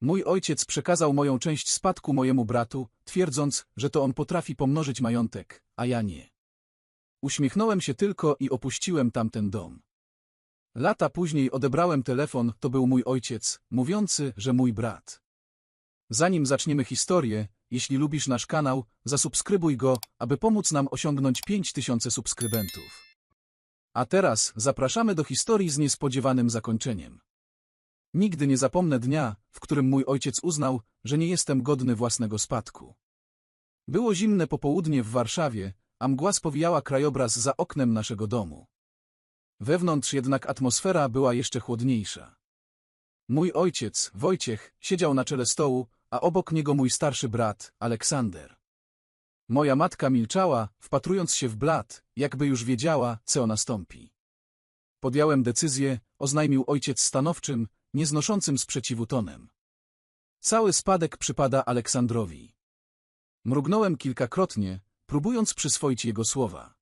Mój ojciec przekazał moją część spadku mojemu bratu, twierdząc, że to on potrafi pomnożyć majątek, a ja nie. Uśmiechnąłem się tylko i opuściłem tamten dom. Lata później odebrałem telefon, to był mój ojciec, mówiący, że mój brat. Zanim zaczniemy historię, jeśli lubisz nasz kanał, zasubskrybuj go, aby pomóc nam osiągnąć 5000 subskrybentów. A teraz zapraszamy do historii z niespodziewanym zakończeniem. Nigdy nie zapomnę dnia, w którym mój ojciec uznał, że nie jestem godny własnego spadku. Było zimne popołudnie w Warszawie, a mgła spowijała krajobraz za oknem naszego domu. Wewnątrz jednak atmosfera była jeszcze chłodniejsza. Mój ojciec, Wojciech, siedział na czele stołu, a obok niego mój starszy brat, Aleksander. Moja matka milczała, wpatrując się w blat, jakby już wiedziała, co nastąpi. Podjąłem decyzję, oznajmił ojciec stanowczym, nieznoszącym sprzeciwu tonem. Cały spadek przypada Aleksandrowi. Mrugnąłem kilkakrotnie, próbując przyswoić jego słowa.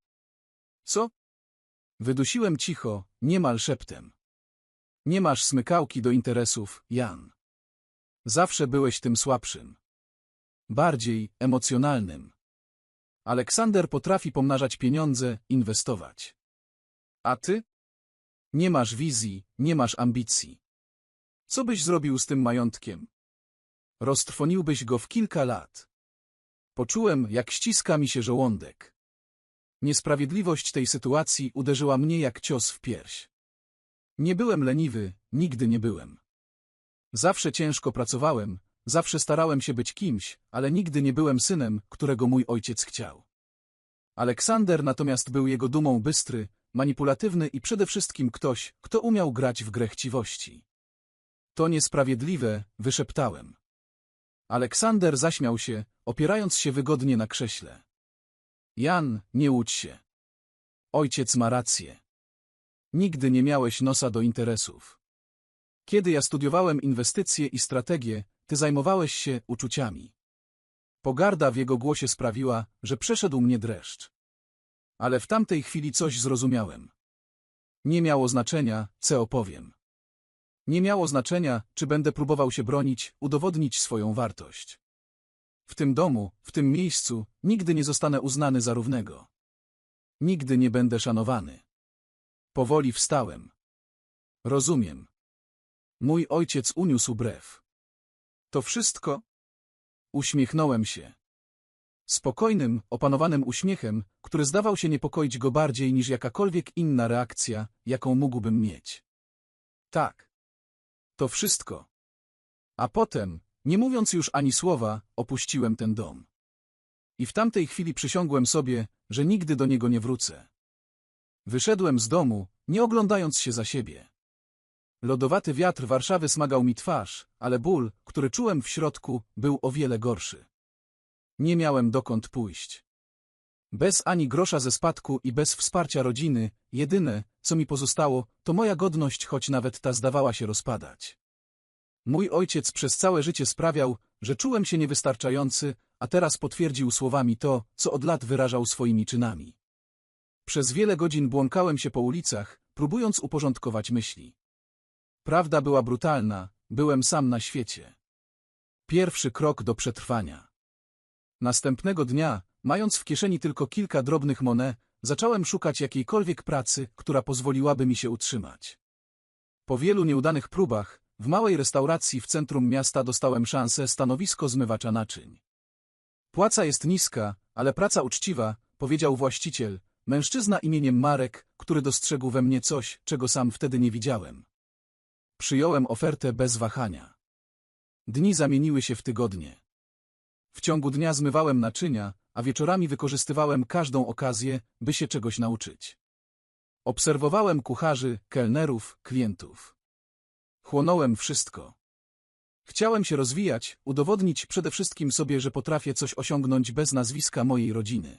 Co? Wydusiłem cicho, niemal szeptem. Nie masz smykałki do interesów, Jan. Zawsze byłeś tym słabszym. Bardziej emocjonalnym. Aleksander potrafi pomnażać pieniądze, inwestować. A ty? Nie masz wizji, nie masz ambicji. Co byś zrobił z tym majątkiem? Roztrwoniłbyś go w kilka lat. Poczułem, jak ściska mi się żołądek. Niesprawiedliwość tej sytuacji uderzyła mnie jak cios w pierś. Nie byłem leniwy, nigdy nie byłem. Zawsze ciężko pracowałem, zawsze starałem się być kimś, ale nigdy nie byłem synem, którego mój ojciec chciał. Aleksander natomiast był jego dumą bystry, manipulatywny i przede wszystkim ktoś, kto umiał grać w grę chciwości. To niesprawiedliwe, wyszeptałem. Aleksander zaśmiał się, opierając się wygodnie na krześle. Jan, nie łudź się. Ojciec ma rację. Nigdy nie miałeś nosa do interesów. Kiedy ja studiowałem inwestycje i strategię, ty zajmowałeś się uczuciami. Pogarda w jego głosie sprawiła, że przeszedł mnie dreszcz. Ale w tamtej chwili coś zrozumiałem. Nie miało znaczenia, co opowiem. Nie miało znaczenia, czy będę próbował się bronić, udowodnić swoją wartość. W tym domu, w tym miejscu, nigdy nie zostanę uznany za równego. Nigdy nie będę szanowany. Powoli wstałem. Rozumiem. Mój ojciec uniósł brew. To wszystko? Uśmiechnąłem się. Spokojnym, opanowanym uśmiechem, który zdawał się niepokoić go bardziej niż jakakolwiek inna reakcja, jaką mógłbym mieć. Tak. To wszystko. A potem, nie mówiąc już ani słowa, opuściłem ten dom. I w tamtej chwili przysiągłem sobie, że nigdy do niego nie wrócę. Wyszedłem z domu, nie oglądając się za siebie. Lodowaty wiatr Warszawy smagał mi twarz, ale ból, który czułem w środku, był o wiele gorszy. Nie miałem dokąd pójść. Bez ani grosza ze spadku i bez wsparcia rodziny, jedyne, co mi pozostało, to moja godność, choć nawet ta zdawała się rozpadać. Mój ojciec przez całe życie sprawiał, że czułem się niewystarczający, a teraz potwierdził słowami to, co od lat wyrażał swoimi czynami. Przez wiele godzin błąkałem się po ulicach, próbując uporządkować myśli. Prawda była brutalna, byłem sam na świecie. Pierwszy krok do przetrwania. Następnego dnia, mając w kieszeni tylko kilka drobnych monet, zacząłem szukać jakiejkolwiek pracy, która pozwoliłaby mi się utrzymać. Po wielu nieudanych próbach, w małej restauracji w centrum miasta dostałem szansę stanowisko zmywacza naczyń. Płaca jest niska, ale praca uczciwa, powiedział właściciel, mężczyzna imieniem Marek, który dostrzegł we mnie coś, czego sam wtedy nie widziałem. Przyjąłem ofertę bez wahania. Dni zamieniły się w tygodnie. W ciągu dnia zmywałem naczynia, a wieczorami wykorzystywałem każdą okazję, by się czegoś nauczyć. Obserwowałem kucharzy, kelnerów, klientów. Chłonąłem wszystko. Chciałem się rozwijać, udowodnić przede wszystkim sobie, że potrafię coś osiągnąć bez nazwiska mojej rodziny.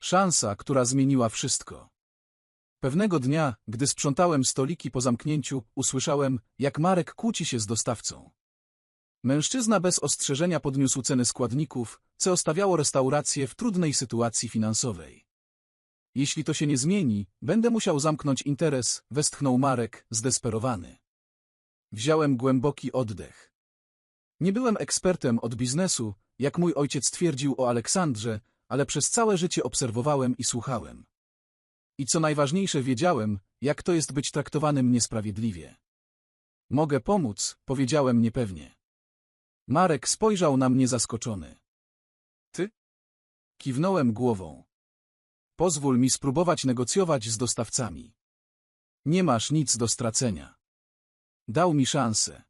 Szansa, która zmieniła wszystko. Pewnego dnia, gdy sprzątałem stoliki po zamknięciu, usłyszałem, jak Marek kłóci się z dostawcą. Mężczyzna bez ostrzeżenia podniósł ceny składników, co ostawiało restaurację w trudnej sytuacji finansowej. Jeśli to się nie zmieni, będę musiał zamknąć interes, westchnął Marek, zdesperowany. Wziąłem głęboki oddech. Nie byłem ekspertem od biznesu, jak mój ojciec twierdził o Aleksandrze, ale przez całe życie obserwowałem i słuchałem. I co najważniejsze wiedziałem, jak to jest być traktowanym niesprawiedliwie. Mogę pomóc, powiedziałem niepewnie. Marek spojrzał na mnie zaskoczony. Ty? Kiwnąłem głową. Pozwól mi spróbować negocjować z dostawcami. Nie masz nic do stracenia. Dał mi szansę.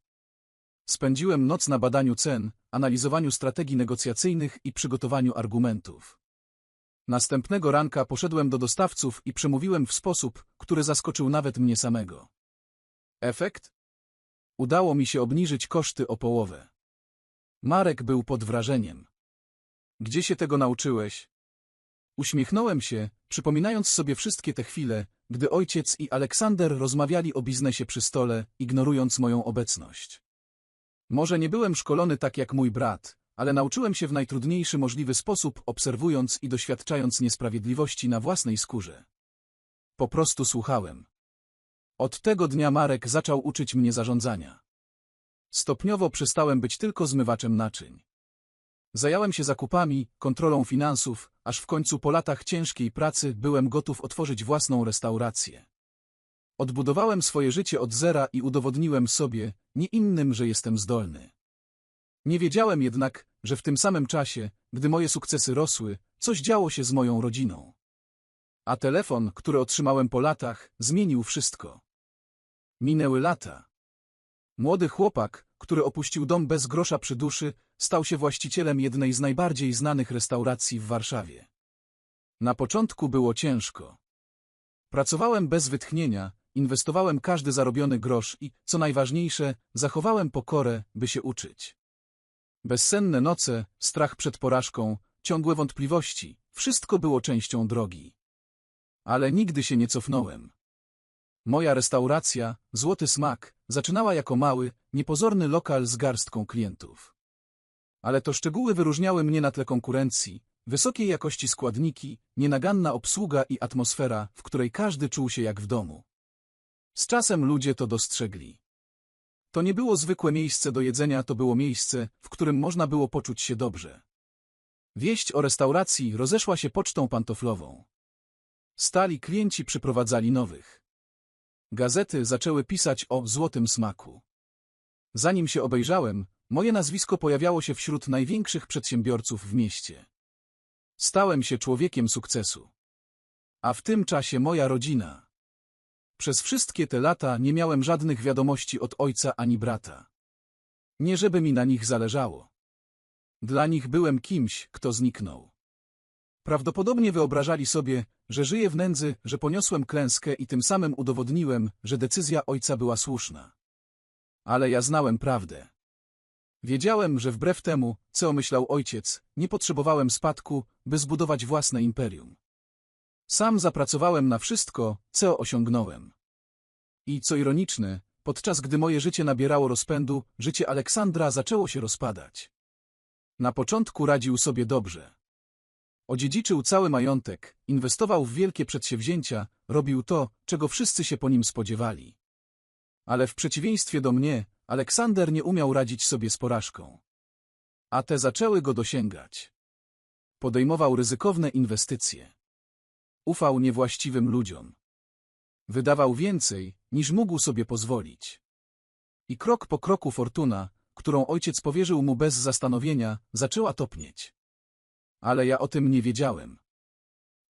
Spędziłem noc na badaniu cen, analizowaniu strategii negocjacyjnych i przygotowaniu argumentów. Następnego ranka poszedłem do dostawców i przemówiłem w sposób, który zaskoczył nawet mnie samego. Efekt? Udało mi się obniżyć koszty o połowę. Marek był pod wrażeniem. Gdzie się tego nauczyłeś? Uśmiechnąłem się, przypominając sobie wszystkie te chwile, gdy ojciec i Aleksander rozmawiali o biznesie przy stole, ignorując moją obecność. Może nie byłem szkolony tak jak mój brat, ale nauczyłem się w najtrudniejszy możliwy sposób, obserwując i doświadczając niesprawiedliwości na własnej skórze. Po prostu słuchałem. Od tego dnia Marek zaczął uczyć mnie zarządzania. Stopniowo przestałem być tylko zmywaczem naczyń. Zająłem się zakupami, kontrolą finansów, aż w końcu po latach ciężkiej pracy byłem gotów otworzyć własną restaurację. Odbudowałem swoje życie od zera i udowodniłem sobie, nie innym, że jestem zdolny. Nie wiedziałem jednak, że w tym samym czasie, gdy moje sukcesy rosły, coś działo się z moją rodziną. A telefon, który otrzymałem po latach, zmienił wszystko. Minęły lata. Młody chłopak, który opuścił dom bez grosza przy duszy, stał się właścicielem jednej z najbardziej znanych restauracji w Warszawie. Na początku było ciężko. Pracowałem bez wytchnienia, inwestowałem każdy zarobiony grosz i, co najważniejsze, zachowałem pokorę, by się uczyć. Bezsenne noce, strach przed porażką, ciągłe wątpliwości, wszystko było częścią drogi. Ale nigdy się nie cofnąłem. Moja restauracja, Złoty Smak, zaczynała jako mały, niepozorny lokal z garstką klientów. Ale to szczegóły wyróżniały mnie na tle konkurencji, wysokiej jakości składniki, nienaganna obsługa i atmosfera, w której każdy czuł się jak w domu. Z czasem ludzie to dostrzegli. To nie było zwykłe miejsce do jedzenia, to było miejsce, w którym można było poczuć się dobrze. Wieść o restauracji rozeszła się pocztą pantoflową. Stali klienci przyprowadzali nowych. Gazety zaczęły pisać o złotym smaku. Zanim się obejrzałem, moje nazwisko pojawiało się wśród największych przedsiębiorców w mieście. Stałem się człowiekiem sukcesu. A w tym czasie moja rodzina. Przez wszystkie te lata nie miałem żadnych wiadomości od ojca ani brata. Nie żeby mi na nich zależało. Dla nich byłem kimś, kto zniknął. Prawdopodobnie wyobrażali sobie, że żyję w nędzy, że poniosłem klęskę i tym samym udowodniłem, że decyzja ojca była słuszna. Ale ja znałem prawdę. Wiedziałem, że wbrew temu, co myślał ojciec, nie potrzebowałem spadku, by zbudować własne imperium. Sam zapracowałem na wszystko, co osiągnąłem. I co ironiczne, podczas gdy moje życie nabierało rozpędu, życie Aleksandra zaczęło się rozpadać. Na początku radził sobie dobrze. Odziedziczył cały majątek, inwestował w wielkie przedsięwzięcia, robił to, czego wszyscy się po nim spodziewali. Ale w przeciwieństwie do mnie, Aleksander nie umiał radzić sobie z porażką. A te zaczęły go dosięgać. Podejmował ryzykowne inwestycje. Ufał niewłaściwym ludziom. Wydawał więcej, niż mógł sobie pozwolić. I krok po kroku fortuna, którą ojciec powierzył mu bez zastanowienia, zaczęła topnieć. Ale ja o tym nie wiedziałem.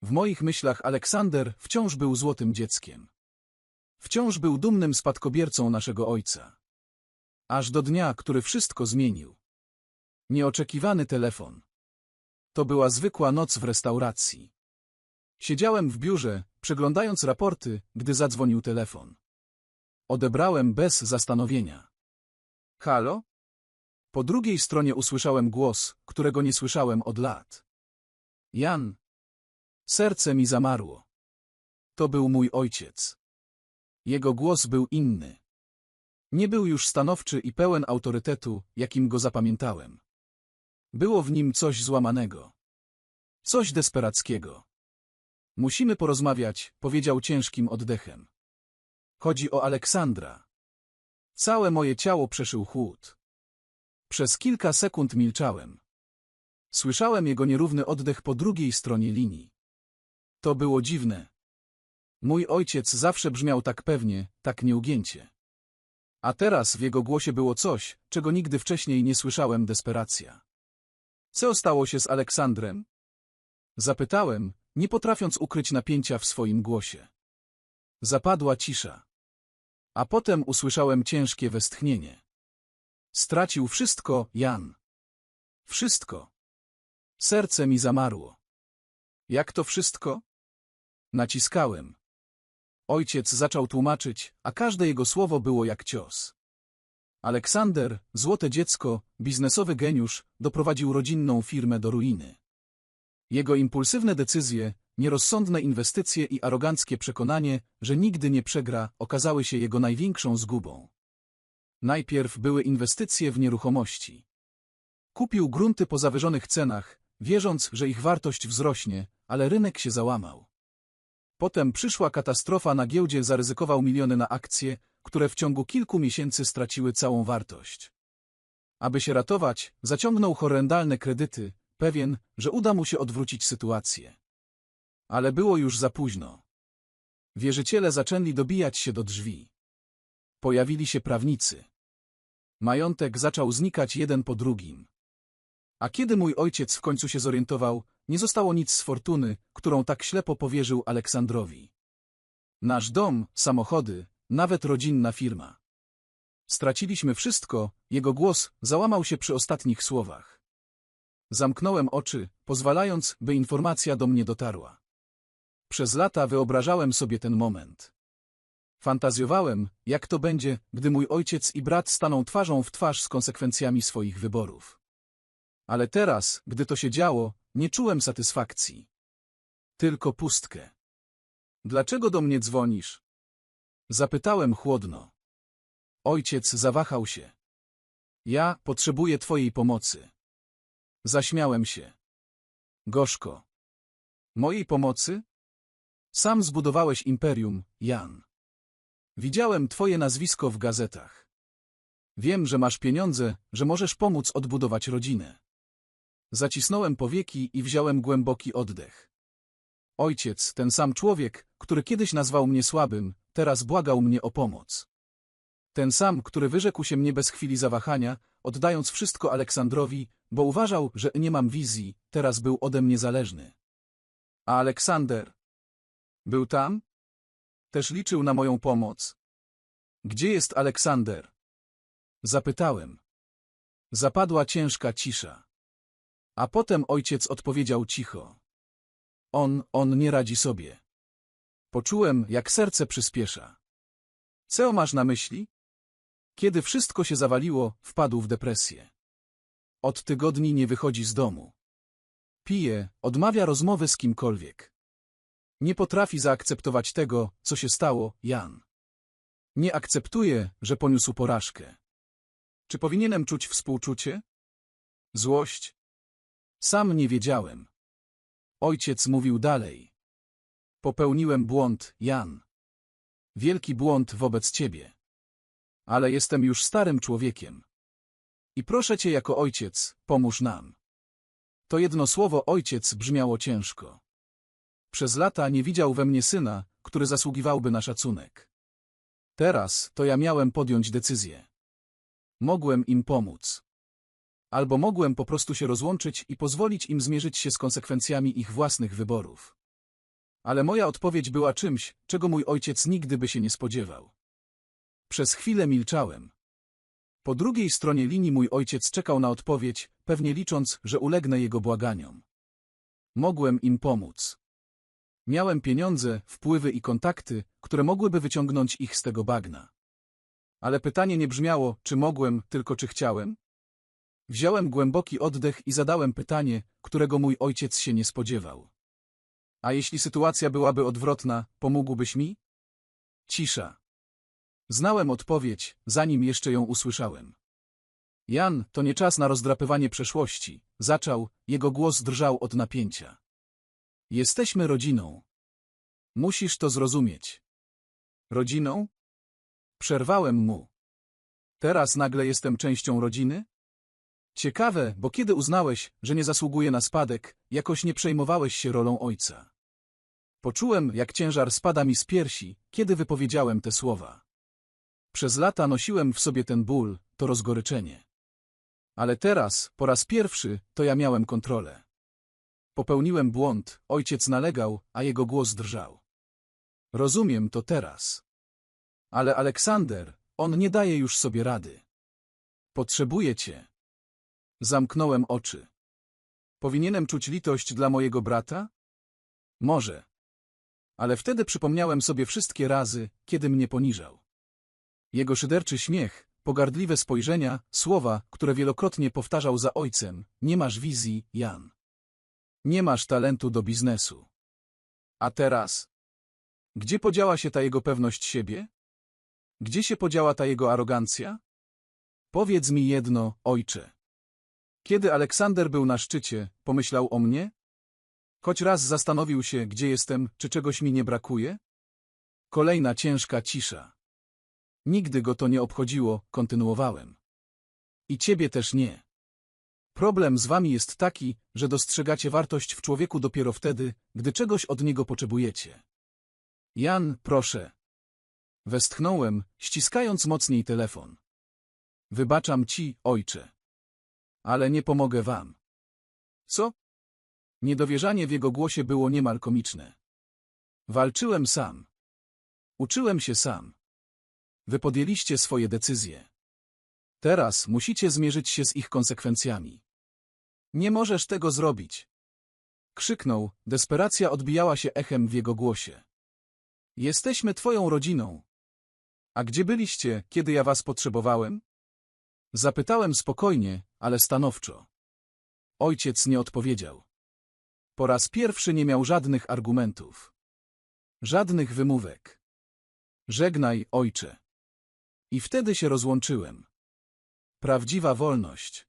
W moich myślach Aleksander wciąż był złotym dzieckiem. Wciąż był dumnym spadkobiercą naszego ojca. Aż do dnia, który wszystko zmienił. Nieoczekiwany telefon. To była zwykła noc w restauracji. Siedziałem w biurze, przeglądając raporty, gdy zadzwonił telefon. Odebrałem bez zastanowienia. Halo? Po drugiej stronie usłyszałem głos, którego nie słyszałem od lat. Jan. Serce mi zamarło. To był mój ojciec. Jego głos był inny. Nie był już stanowczy i pełen autorytetu, jakim go zapamiętałem. Było w nim coś złamanego. Coś desperackiego. Musimy porozmawiać, powiedział ciężkim oddechem. Chodzi o Aleksandra. Całe moje ciało przeszył chłód. Przez kilka sekund milczałem. Słyszałem jego nierówny oddech po drugiej stronie linii. To było dziwne. Mój ojciec zawsze brzmiał tak pewnie, tak nieugięcie. A teraz w jego głosie było coś, czego nigdy wcześniej nie słyszałem desperacja. Co stało się z Aleksandrem? Zapytałem, nie potrafiąc ukryć napięcia w swoim głosie. Zapadła cisza. A potem usłyszałem ciężkie westchnienie. Stracił wszystko, Jan. Wszystko. Serce mi zamarło. Jak to wszystko? Naciskałem. Ojciec zaczął tłumaczyć, a każde jego słowo było jak cios. Aleksander, złote dziecko, biznesowy geniusz, doprowadził rodzinną firmę do ruiny. Jego impulsywne decyzje, nierozsądne inwestycje i aroganckie przekonanie, że nigdy nie przegra, okazały się jego największą zgubą. Najpierw były inwestycje w nieruchomości. Kupił grunty po zawyżonych cenach, wierząc, że ich wartość wzrośnie, ale rynek się załamał. Potem przyszła katastrofa na giełdzie, zaryzykował miliony na akcje, które w ciągu kilku miesięcy straciły całą wartość. Aby się ratować, zaciągnął horrendalne kredyty, pewien, że uda mu się odwrócić sytuację. Ale było już za późno. Wierzyciele zaczęli dobijać się do drzwi. Pojawili się prawnicy. Majątek zaczął znikać jeden po drugim. A kiedy mój ojciec w końcu się zorientował, nie zostało nic z fortuny, którą tak ślepo powierzył Aleksandrowi. Nasz dom, samochody, nawet rodzinna firma. Straciliśmy wszystko, jego głos załamał się przy ostatnich słowach. Zamknąłem oczy, pozwalając, by informacja do mnie dotarła. Przez lata wyobrażałem sobie ten moment. Fantazjowałem, jak to będzie, gdy mój ojciec i brat staną twarzą w twarz z konsekwencjami swoich wyborów. Ale teraz, gdy to się działo, nie czułem satysfakcji. Tylko pustkę. Dlaczego do mnie dzwonisz? Zapytałem chłodno. Ojciec zawahał się. Ja potrzebuję twojej pomocy. Zaśmiałem się. Gorzko. Mojej pomocy? Sam zbudowałeś imperium, Jan. Widziałem twoje nazwisko w gazetach. Wiem, że masz pieniądze, że możesz pomóc odbudować rodzinę. Zacisnąłem powieki i wziąłem głęboki oddech. Ojciec, ten sam człowiek, który kiedyś nazwał mnie słabym, teraz błagał mnie o pomoc. Ten sam, który wyrzekł się mnie bez chwili zawahania, oddając wszystko Aleksandrowi, bo uważał, że nie mam wizji, teraz był ode mnie zależny. A Aleksander? Był tam? Też liczył na moją pomoc. Gdzie jest Aleksander? Zapytałem. Zapadła ciężka cisza. A potem ojciec odpowiedział cicho. On, on nie radzi sobie. Poczułem, jak serce przyspiesza. Co masz na myśli? Kiedy wszystko się zawaliło, wpadł w depresję. Od tygodni nie wychodzi z domu. Pije, odmawia rozmowy z kimkolwiek. Nie potrafi zaakceptować tego, co się stało, Jan. Nie akceptuje, że poniósł porażkę. Czy powinienem czuć współczucie? Złość? Sam nie wiedziałem. Ojciec mówił dalej. Popełniłem błąd, Jan. Wielki błąd wobec ciebie. Ale jestem już starym człowiekiem. I proszę cię jako ojciec, pomóż nam. To jedno słowo ojciec brzmiało ciężko. Przez lata nie widział we mnie syna, który zasługiwałby na szacunek. Teraz to ja miałem podjąć decyzję. Mogłem im pomóc. Albo mogłem po prostu się rozłączyć i pozwolić im zmierzyć się z konsekwencjami ich własnych wyborów. Ale moja odpowiedź była czymś, czego mój ojciec nigdy by się nie spodziewał. Przez chwilę milczałem. Po drugiej stronie linii mój ojciec czekał na odpowiedź, pewnie licząc, że ulegnę jego błaganiom. Mogłem im pomóc. Miałem pieniądze, wpływy i kontakty, które mogłyby wyciągnąć ich z tego bagna. Ale pytanie nie brzmiało, czy mogłem, tylko czy chciałem? Wziąłem głęboki oddech i zadałem pytanie, którego mój ojciec się nie spodziewał. A jeśli sytuacja byłaby odwrotna, pomógłbyś mi? Cisza. Znałem odpowiedź, zanim jeszcze ją usłyszałem. Jan, to nie czas na rozdrapywanie przeszłości. Zaczął, jego głos drżał od napięcia. Jesteśmy rodziną. Musisz to zrozumieć. Rodziną? Przerwałem mu. Teraz nagle jestem częścią rodziny? Ciekawe, bo kiedy uznałeś, że nie zasługuje na spadek, jakoś nie przejmowałeś się rolą ojca. Poczułem, jak ciężar spada mi z piersi, kiedy wypowiedziałem te słowa. Przez lata nosiłem w sobie ten ból, to rozgoryczenie. Ale teraz, po raz pierwszy, to ja miałem kontrolę. Popełniłem błąd, ojciec nalegał, a jego głos drżał. Rozumiem to teraz. Ale Aleksander, on nie daje już sobie rady. Potrzebuję cię. Zamknąłem oczy. Powinienem czuć litość dla mojego brata? Może. Ale wtedy przypomniałem sobie wszystkie razy, kiedy mnie poniżał. Jego szyderczy śmiech, pogardliwe spojrzenia, słowa, które wielokrotnie powtarzał za ojcem. Nie masz wizji, Jan. Nie masz talentu do biznesu. A teraz? Gdzie podziała się ta jego pewność siebie? Gdzie się podziała ta jego arogancja? Powiedz mi jedno, ojcze. Kiedy Aleksander był na szczycie, pomyślał o mnie? Choć raz zastanowił się, gdzie jestem, czy czegoś mi nie brakuje? Kolejna ciężka cisza. Nigdy go to nie obchodziło, kontynuowałem. I ciebie też nie. Problem z wami jest taki, że dostrzegacie wartość w człowieku dopiero wtedy, gdy czegoś od niego potrzebujecie. Jan, proszę. Westchnąłem, ściskając mocniej telefon. Wybaczam ci, ojcze. Ale nie pomogę wam. Co? Niedowierzanie w jego głosie było niemal komiczne. Walczyłem sam. Uczyłem się sam. Wy podjęliście swoje decyzje. Teraz musicie zmierzyć się z ich konsekwencjami. Nie możesz tego zrobić. Krzyknął, desperacja odbijała się echem w jego głosie. Jesteśmy twoją rodziną. A gdzie byliście, kiedy ja was potrzebowałem? Zapytałem spokojnie, ale stanowczo. Ojciec nie odpowiedział. Po raz pierwszy nie miał żadnych argumentów. Żadnych wymówek. Żegnaj, ojcze. I wtedy się rozłączyłem. Prawdziwa wolność.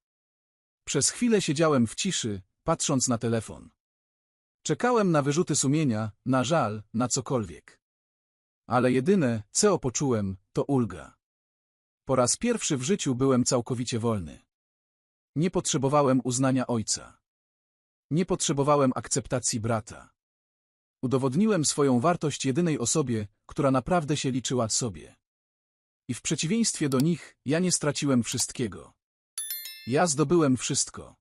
Przez chwilę siedziałem w ciszy, patrząc na telefon. Czekałem na wyrzuty sumienia, na żal, na cokolwiek. Ale jedyne, co poczułem, to ulga. Po raz pierwszy w życiu byłem całkowicie wolny. Nie potrzebowałem uznania ojca. Nie potrzebowałem akceptacji brata. Udowodniłem swoją wartość jedynej osobie, która naprawdę się liczyła sobie. I w przeciwieństwie do nich, ja nie straciłem wszystkiego. Ja zdobyłem wszystko.